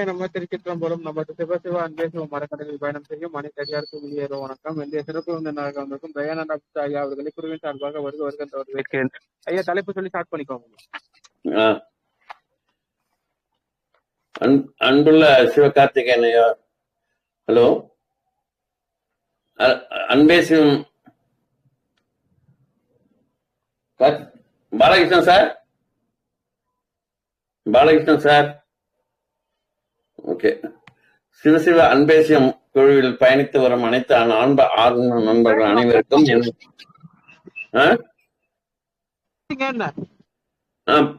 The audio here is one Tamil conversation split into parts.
சிவாய நம்ம திருச்சிற்றம்பலம் நம்ம சிவ சிவ அன்பே சிவ மரக்கடையில் பயணம் செய்யும் மணி தடியாருக்கு வெளியேறும் வணக்கம். இந்திய சிறப்பு விருந்தினராக வந்திருக்கும் தயானந்த அப்தா ஐயா அவர்களை குருவின் சார்பாக வருக வருகின்ற என்று வரவேற்கிறேன். ஐயா தலைப்பு சொல்லி ஸ்டார்ட் பண்ணிக்கோங்க. ஆ. அன்- அன்புள்ள சிவகார்த்திகேயன் ஐயா hello. Anbe Sivam Balakrishnan sir? Balakrishnan sir? Okay சிவசிவ அன்பேசியம் குழுவில் பயணித்து வரும் அனைத்து ஆண்ப ஆர்வ நண்பர்கள் அனைவருக்கும்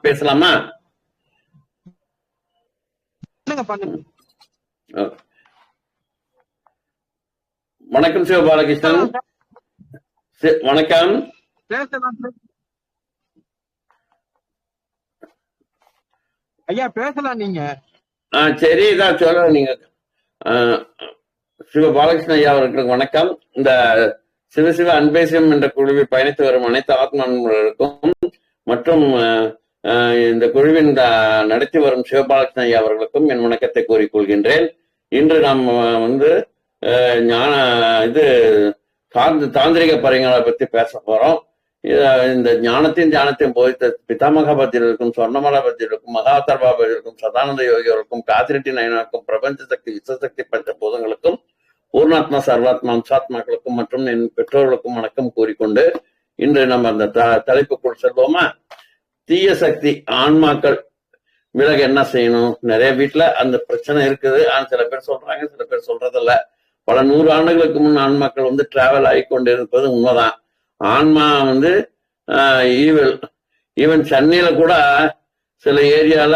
பேசலாமா. வணக்கம் சிவபாலகிருஷ்ணன் சி- வணக்கம். ஐயா பேசலாம் நீங்க. சரி இதான் சொல்ல நீங்க. சிவ பாலகிருஷ்ண ஐயா அவர்களுக்கு வணக்கம். இந்த சிவசிவ அன்பேசியம் என்ற குழுவில் பயணித்து வரும் அனைத்து ஆத்ம நண்பர்களுக்கும் மற்றும் இந்த குழுவின் நடத்தி வரும் சிவபாலகிருஷ்ண ஐயா அவர்களுக்கும் என் வணக்கத்தை கூறிக்கொள்கின்றேன் இன்று நாம் வந்து ஞான இது தாந்திரிக பரிங்களை பத்தி பேச போறோம். இந்த ஞானத்தையும் தியானத்தையும் போதித்த பிதாமக பத்திரருக்கும் சொர்ணமல பத்திரருக்கும் மகாதர்பா பத்திரருக்கும் சதானந்த யோகிகளுக்கும் காத்திரட்டி நயனருக்கும் பிரபஞ்ச சக்தி விஸ்வசக்தி பஞ்ச பூதங்களுக்கும் பூர்ணாத்மா சர்வாத்மா அம்சாத்மாக்களுக்கும் மற்றும் என் பெற்றோர்களுக்கும் வணக்கம் கூறிக்கொண்டு இன்று நம்ம அந்த த- தலைப்புக்குள் செல்வோமா? தீய சக்தி ஆன்மாக்கள் விலக என்ன செய்யணும்? நிறைய வீட்டுல அந்த பிரச்சனை இருக்குது. ஆனா சில பேர் சொல்றாங்க சில பேர் சொல்றதில்ல. பல நூறு ஆண்டுகளுக்கு முன் ஆன்மாக்கள் வந்து டிராவல் ஆகி கொண்டிருப்பது உண்மைதான். ஆன்மா வந்து ஈவல் ஈவன் சென்னையில கூட சில ஏரியால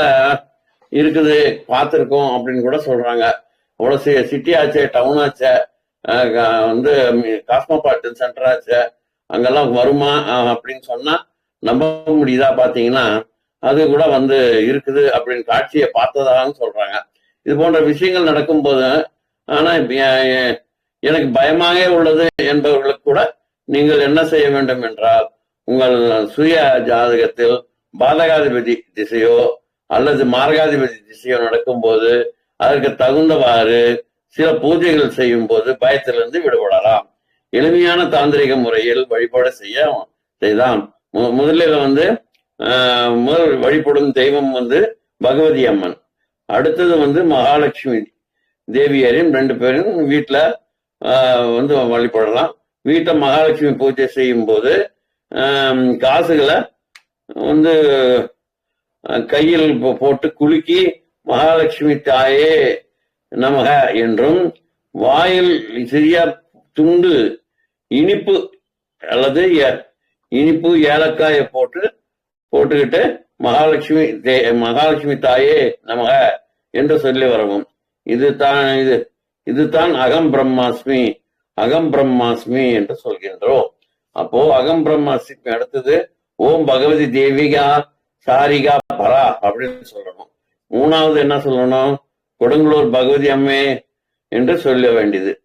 இருக்குது பார்த்துருக்கோம் அப்படின்னு கூட சொல்றாங்க. அவ்வளோ சி சிட்டி ஆச்சே டவுன் ஆச்சு வந்து காஸ்மோபாலிட்டன் சென்டர் ஆச்சு அங்கெல்லாம் வருமா அப்படின்னு சொன்னா நம்ப முடியுதா பாத்தீங்கன்னா அது கூட வந்து இருக்குது அப்படின்னு காட்சியை பார்த்ததான்னு சொல்றாங்க. இது போன்ற விஷயங்கள் நடக்கும்போது ஆனா எனக்கு பயமாகவே உள்ளது என்பவர்களுக்கு கூட நீங்கள் என்ன செய்ய வேண்டும் என்றால் உங்கள் சுய ஜாதகத்தில் பாதகாதிபதி திசையோ அல்லது மார்காதிபதி திசையோ நடக்கும்போது அதற்கு தகுந்தவாறு சில பூஜைகள் செய்யும் போது பயத்திலிருந்து விடுபடலாம். எளிமையான தாந்திரிக முறையில் வழிபாடு செய்ய செய்தான் முதலில் வந்து முதல் வழிபடும் தெய்வம் வந்து பகவதி அம்மன். அடுத்தது வந்து மகாலட்சுமி தேவியரையும் ரெண்டு பேரும் வீட்டுல வந்து வழிபடலாம். வீட்டை மகாலட்சுமி பூஜை செய்யும் போது காசுகளை வந்து கையில் போட்டு குலுக்கி மகாலட்சுமி தாயே நமக என்றும் வாயில் சிறிய துண்டு இனிப்பு அல்லது இனிப்பு ஏலக்காயை போட்டு போட்டுக்கிட்டு மகாலட்சுமி தே- மகாலட்சுமி தாயே நமக என்று சொல்லி வரவும். இது தான் இது இதுதான் அகம் பிரம்மாஸ்மி. அகம் பிரம்மாஸ்மி என்று சொல்கின்றோம். அப்போ அகம் பிரம்மாஸ்மி அடுத்தது ஓம் பகவதி தேவிகா சாரிகா பரா அப்படின்னு சொல்லணும். மூணாவது என்ன சொல்லணும்? கொடுங்கலூர் பகவதி அம்மே என்று சொல்ல வேண்டியது.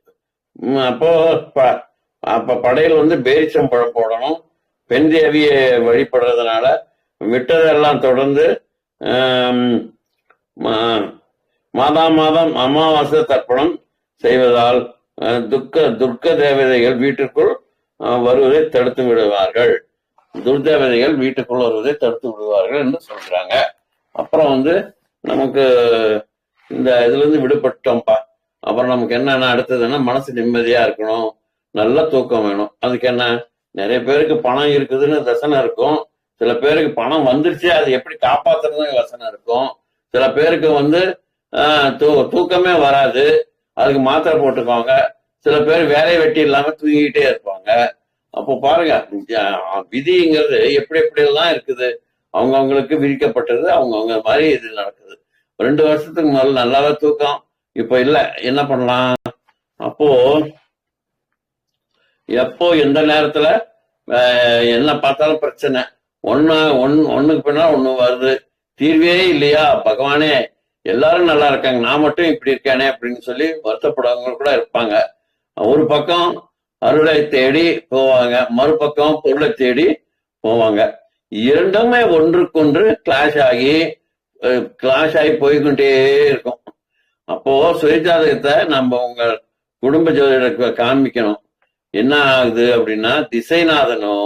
அப்போ ப- அப்ப படையில் வந்து பேரிச்சம் பழம் போடணும். பெண் தேவியை வழிபடுறதுனால விட்டதெல்லாம் தொடர்ந்து மா- மாதா மாதம் அமாவாசை தர்ப்பணம் செய்வதால் துக்க துர்க்க தேவதைகள் வீட்டிற்குள் வருவதை தடுத்து விடுவார்கள். துர்தேவதைகள் வீட்டுக்குள் வருவதை தடுத்து விடுவார்கள் என்று சொல்றாங்க. அப்புறம் வந்து நமக்கு இந்த இதுல இருந்து விடுபட்டோம்ப்பா. அப்புறம் நமக்கு என்னென்ன அடுத்ததுன்னா மனசு நிம்மதியா இருக்கணும். நல்ல தூக்கம் வேணும். அதுக்கு என்ன? நிறைய பேருக்கு பணம் இருக்குதுன்னு தசனை இருக்கும். சில பேருக்கு பணம் வந்துருச்சு அது எப்படி காப்பாத்துறதுன்னு யோசனை இருக்கும். சில பேருக்கு வந்து தூ- தூக்கமே வராது. அதுக்கு மாத்திரை போட்டுக்குவாங்க சில பேர் வேலை வெட்டி இல்லாம தூங்கிக்கிட்டே இருப்பாங்க. அப்போ பாருங்க விதிங்கிறது எப்படி எப்படி எல்லாம் இருக்குது. அவங்கவுங்களுக்கு விதிக்கப்பட்டது அவங்கவுங்க மாதிரி இது நடக்குது. ரெண்டு வருஷத்துக்கு முதல்ல நல்லாவே தூக்கம். இப்ப இல்ல என்ன பண்ணலாம்? அப்போ எப்போ எந்த நேரத்துல என்ன பார்த்தாலும் பிரச்சனை. ஒன்னு ஒன் ஒண்ணுக்கு பின்னா ஒண்ணு வருது. தீர்வே இல்லையா? பகவானே எல்லாரும் நல்லா இருக்காங்க. நான் மட்டும் இப்படி இருக்கேனே அப்படின்னு சொல்லி வருத்தப்படுறவங்க கூட இருப்பாங்க. ஒரு பக்கம் அருளை தேடி போவாங்க. மறுபக்கம் பொருளை தேடி போவாங்க. இரண்டுமே ஒன்றுக்கொன்று கிளாஷ் ஆகி கிளாஷ் ஆகி போய்கொண்டே இருக்கும். அப்போ சுயஜாதகத்தை நம்ம உங்க குடும்ப ஜோதிடருக்கு காண்பிக்கணும். என்ன ஆகுது அப்படின்னா திசைநாதனோ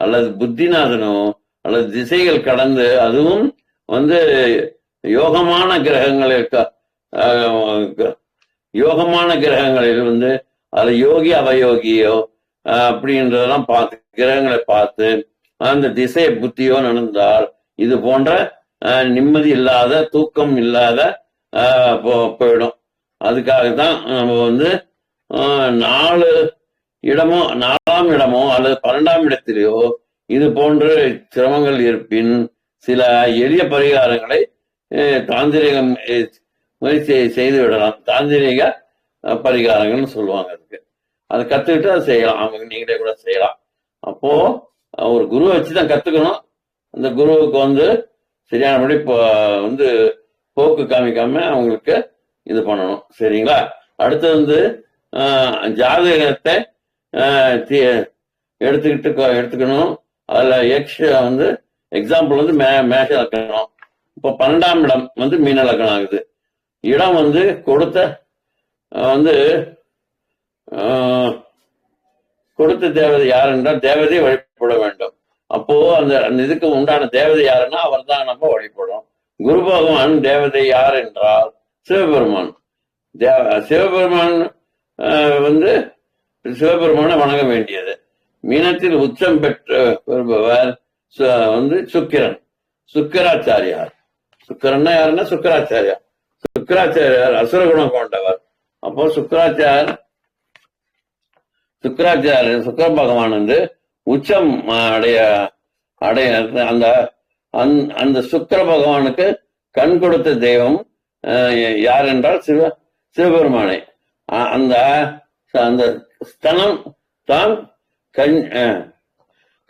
அல்லது புத்திநாதனோ அல்லது திசைகள் கடந்து அதுவும் வந்து யோகமான கிரகங்கள் ஆஹ் யோகமான கிரகங்களில் வந்து அது யோகி அவயோகியோ அப்படின்றதெல்லாம் பார்த்து கிரகங்களை பார்த்து அந்த திசை புத்தியோ நடந்தால் இது போன்ற நிம்மதி இல்லாத தூக்கம் இல்லாத போ- போயிடும். அதுக்காக தான் நம்ம வந்து ஆஹ் நாலு இடமோ நாலாம் இடமோ அல்லது பன்னெண்டாம் இடத்திலேயோ இது போன்ற சிரமங்கள் இருப்பின் சில எளிய பரிகாரங்களை தாந்திரிகம் முயற்சியை முயற்சி செய்து விடலாம். தாந்திரிக பரிகாரங்கள்னு சொல்லுவாங்க அதுக்கு. அதை கத்துக்கிட்டு அதை செய்யலாம். அவங்க நீங்களே கூட செய்யலாம். அப்போ ஒரு குருவை வச்சு தான் கத்துக்கணும். அந்த குருவுக்கு வந்து சரியானபடி இப்போ வந்து போக்கு காமிக்காம அவங்களுக்கு இது பண்ணணும். சரிங்களா? அடுத்து வந்து ஜாதகத்தை எடுத்துக்கிட்டு எடுத்துக்கணும். அதுல எக்ஸ் வந்து எக்ஸாம்பிள் வந்து மே மேஷ லக்கணம் இப்போ பன்னெண்டாம் இடம் வந்து மீன லக்னம் ஆகுது இடம் வந்து கொடுத்த வந்து ஆஹ், கொடுத்த தேவதை யார் என்றால் தேவதையை வழிபட வேண்டும். அப்போ அந்த அந்த இதுக்கு உண்டான தேவதை யாருன்னா அவர் தான் நம்ம வழிபடும் குரு பகவான் தேவதை யார் என்றால் சிவபெருமான். தேவ சிவபெருமான் ஆஹ், வந்து சிவபெருமானை வணங்க வேண்டியது. மீனத்தில் உச்சம் பெற்று வருபவர் சு- வந்து சுக்கிரன். சுக்கராச்சாரியார். சுக்கரன்னா யாருன்னா சுக்கராச்சாரியா சுக்கராச்சாரியார் அசுரகுணம் கொண்டவர். அப்போ சுக்கராச்சார் சுக்கராச்சாரியர் சுக்கர பகவான் வந்து உச்சம் அடைய அடைய அந்த அந்த- அந்த சுக்கர பகவானுக்கு கண் கொடுத்த தெய்வம் அஹ், யார் என்றால் சிவ சிவபெருமானை. அந்த அந்த ஸ்தனம் தான்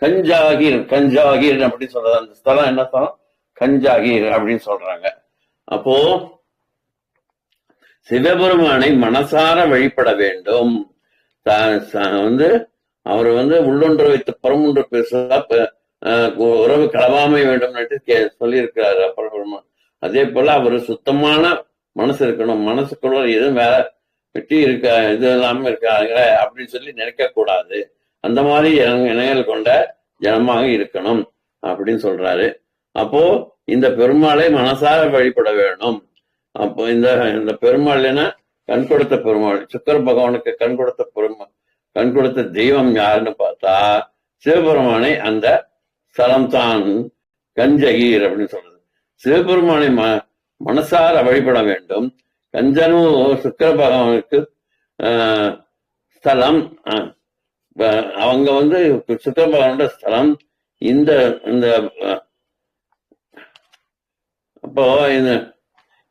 கஞ்சாகிர் கஞ்சாகிர் அப்படின்னு சொல்றது. அந்த ஸ்தலம் என்ன ஸ்தலம்? கஞ்சாகி அப்படின்னு சொல்றாங்க. அப்போ சிவபெருமானை மனசார வழிபட வேண்டும். வந்து அவர் வந்து உள்ளொன்று வைத்து புறமுன்று பேசுவதா உறவு கலவாமை வேண்டும் கே சொல்லியிருக்கிறாரு அப்பர் பெருமான் அதே போல அவர் சுத்தமான மனசு இருக்கணும். மனசுக்குள்ள எதுவும் வேற வெட்டி இருக்க இது இல்லாம இருக்காங்க அப்படின்னு சொல்லி நினைக்க கூடாது அந்த மாதிரி இணையல் இணைகள் கொண்ட ஜனமாக இருக்கணும் அப்படின்னு சொல்றாரு. அப்போ இந்த பெருமாளை மனசார வழிபட வேணும். அப்போ இந்த இந்த பெருமாள் என்ன? கண் கொடுத்த பெருமாள். சுக்கர பகவானுக்கு கண் கொடுத்த பெருமாள் கண் கொடுத்த தெய்வம் யாருன்னு பார்த்தா சிவபெருமானை அந்த ஸ்தலம் தான் கஞ்சகீர் அப்படின்னு சொல்றது. சிவபெருமானை ம மனசார வழிபட வேண்டும். கஞ்சனும் சுக்கர பகவானுக்கு ஆஹ், ஸ்தலம் அவங்க வந்து சுக்கர பகவானோட ஸ்தலம் இந்த இந்த அப்போ இந்த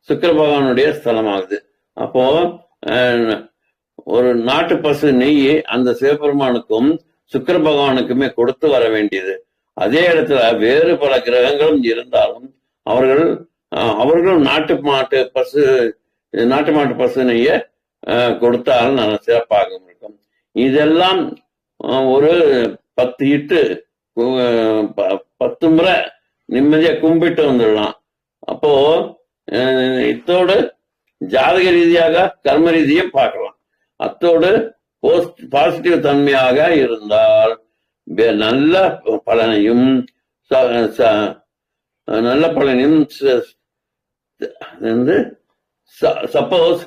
சுக்கர பகவானுடைய ஸ்தலமாகுது. அப்போ அஹ், ஒரு நாட்டு பசு நெய் அந்த சிவபெருமானுக்கும் சுக்கர பகவானுக்குமே கொடுத்து வர வேண்டியது. அதே இடத்துல வேறு பல கிரகங்களும் இருந்தாலும் அவர்கள் அஹ், அவர்களும் நாட்டு மாட்டு பசு நாட்டு மாட்டு பசு நெய்ய கொடுத்தால் நல்ல சிறப்பாக இருக்கும். இதெல்லாம் ஒரு பத்து இட்டு பத்து முறை நிம்மதியா கும்பிட்டு வந்துடலாம். அப்போ இத்தோடு ஜாதக ரீதியாக கர்ம ரீதியை பார்க்கலாம். அத்தோடு போஸ்ட் பாசிட்டிவ் தன்மையாக இருந்தால் நல்ல பலனையும் நல்ல பலனையும் ச- வந்து சப்போஸ்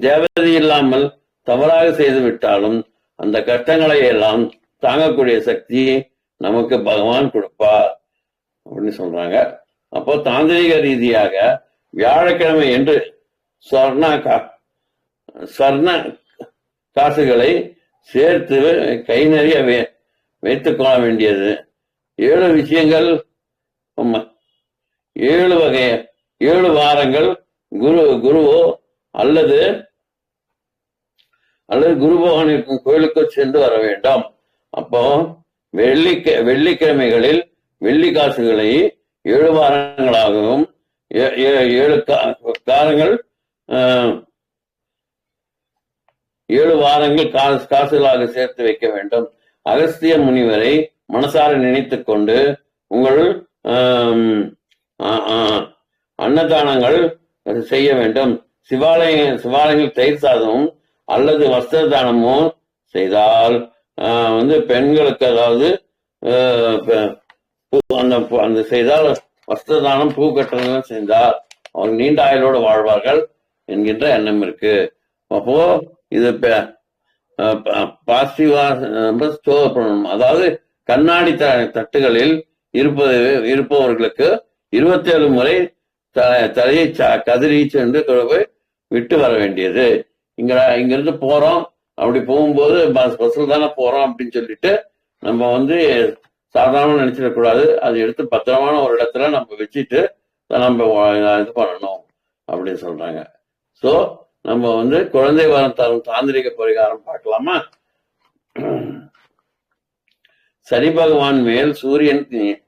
தேவதை இல்லாமல் தவறாக செய்து விட்டாலும் அந்த கஷ்டங்களை எல்லாம் தாங்கக்கூடிய சக்தி நமக்கு பகவான் கொடுப்பார். அப்படின்னு சொல்றாங்க. அப்போ தாந்திரிக ரீதியாக வியாழக்கிழமை என்று சொர்ணா கா- சொர்ண காசுகளை சேர்த்து கை நிறைய வை- வைத்துக் கொள்ள வேண்டியது. ஏழு விஷயங்கள் ஏழு வகை ஏழு வாரங்கள் குரு குருவோ அல்லது அல்லது குரு பகவான் இருக்கும் கோயிலுக்கு சென்று வர வேண்டும். அப்போ வெள்ளி வெள்ளிக்கிழமைகளில் வெள்ளி காசுகளை ஏழு வாரங்களாகவும் ஏ- ஏ- ஏழு காலங்கள் காரங்கள் ஆஹ், ஏழு வாரங்கள் காசு காசுகளாக சேர்த்து வைக்க வேண்டும். அகஸ்திய முனிவரை மனசார நினைத்துக் கொண்டு உங்கள் அன்னதானங்கள் செய்ய வேண்டும். சிவாலய சிவாலயங்கள் தயிர் சாதமும் அல்லது வஸ்திர தானமும் செய்தால் ஆஹ், வந்து பெண்களுக்கு அதாவது ஆஹ், அந்த பூ- அந்த செய்தால் வஸ்திரதானம் பூ கட்டுறதெல்லாம் செய்தால் அவங்க நீண்ட ஆயுளோடு வாழ்வார்கள் என்கின்ற எண்ணம் இருக்கு. அப்போ இது பாசிட்டிவா ஸ்டோர் பண்ணணும் அதாவது கண்ணாடி த- தட்டுகளில் இருப்பது இருப்பவர்களுக்கு இருபத்தேழு முறை த- தலையை ச- கதிரி சென்று போய் விட்டு வர வேண்டியது. இங்க இங்கிருந்து போறோம். அப்படி போகும்போது பஸ் பஸ்ல தானே போறோம் அப்படின்னு சொல்லிட்டு நம்ம வந்து சாதாரண நினைச்சிடக்கூடாது அது எடுத்து பத்திரமான ஒரு இடத்துல நம்ம வச்சுட்டு நம்ம இது பண்ணணும் அப்படின்னு சொல்றாங்க. சோ நம்ம வந்து குழந்தை வரம் தரும் தாந்திரிக பரிகாரம் பார்க்கலாமா? சரி பகவான் மேல் சூரியன் நீ-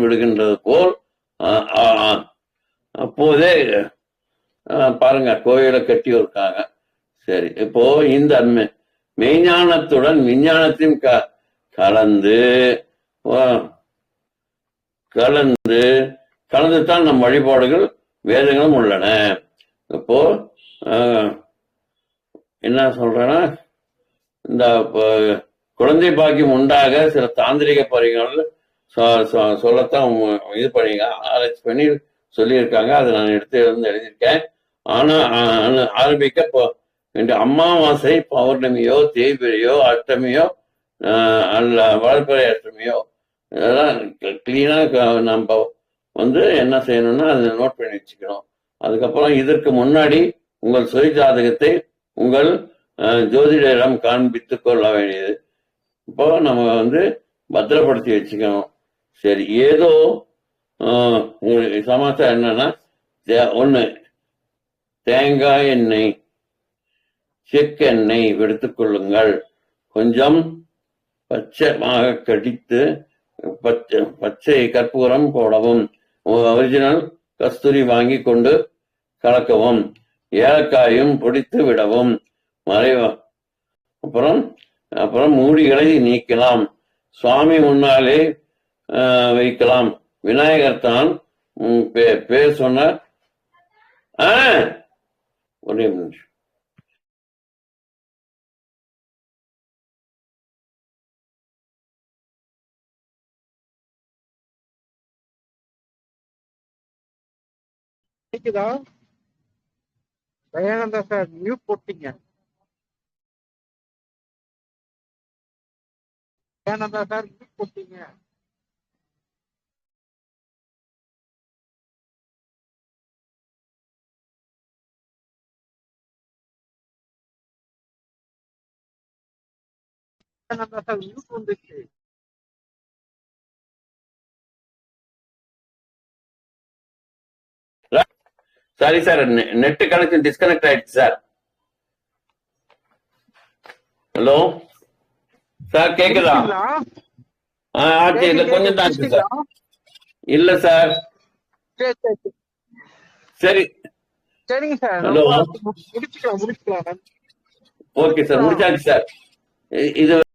விடுகின்றது போல் ஆஹ், அப்போதே ஆஹ், பாருங்க கோயிலை கட்டி இருக்காங்க. சரி இப்போ இந்த மெய்ஞானத்துடன் விஞ்ஞானத்தையும் க- கலந்து கலந்து கலந்து தான் நம் வழிபாடுகள் வேதங்களும் உள்ளன. இப்போ என்ன சொல்றேன்னா இந்த குழந்தை பாக்கியம் உண்டாக சில தாந்திரிக பரிகாரங்கள் சொல்லத்தான் இது பண்ணி ஆராய்ச்சி பண்ணி சொல்லியிருக்காங்க அதை நான் எடுத்து வந்து எழுதியிருக்கேன். ஆனா ஆரம்பிக்க இப்போ அமாவாசை பௌர்ணமியோ தேய்பிரியோ அஷ்டமியோ அல்ல வாழ்க்கை அஷ்டமியோ இதெல்லாம் கிளீனாக நம்ம வந்து என்ன செய்யணும்னா அதை நோட் பண்ணி வச்சுக்கணும். அதுக்கப்புறம் இதற்கு முன்னாடி உங்கள் சுய ஜாதகத்தை உங்கள் ஜோதிடரிடம் காண்பித்து கொள்ள வேண்டியது. இப்போ நம்ம வந்து பத்திரப்படுத்தி வச்சுக்கணும். சரி ஏதோ சமாச்சாரம் என்னன்னா தே- ஒண்ணு தேங்காய் எண்ணெய் செக்கெண்ணெய் எண்ணெய் கொள்ளுங்கள். கொஞ்சம் பச்சைமாக கடித்து பச்சை பச்சை கற்பூரம் போடவும். ஒரிஜினல் கஸ்தூரி வாங்கி கொண்டு கலக்கவும். ஏலக்காயும் பொடித்து விடவும். மறைவ அப்புறம் அப்புறம் மூடிகளை நீக்கலாம். சுவாமி முன்னாலே ஆஹ், வைக்கலாம். விநாயகர் தான் உம், பே- பேர் சொன்ன ஆ, ஒரே நிமிஷம். கேக்குதா? தயானந்தா சார் மியூட் போட்டீங்க. தயானந்தா சார் மியூட் போட்டீங்க. தயானந்தா சார் மியூட் வந்துச்சு. Sorry sir net connection disconnect ஆயிடுச்சு சார் ஹலோ சார் கேக்குதா? ஆச்சு இல்ல கொஞ்சம் இருக்கு சார் இல்ல சார் சரி சரி. சரி. சரி சரிங்க சார் Hello. முடிச்சுக்கலாம் முடிச்சுக்கலாம் ஓகே சார் முடிச்சாச்சு சார் இது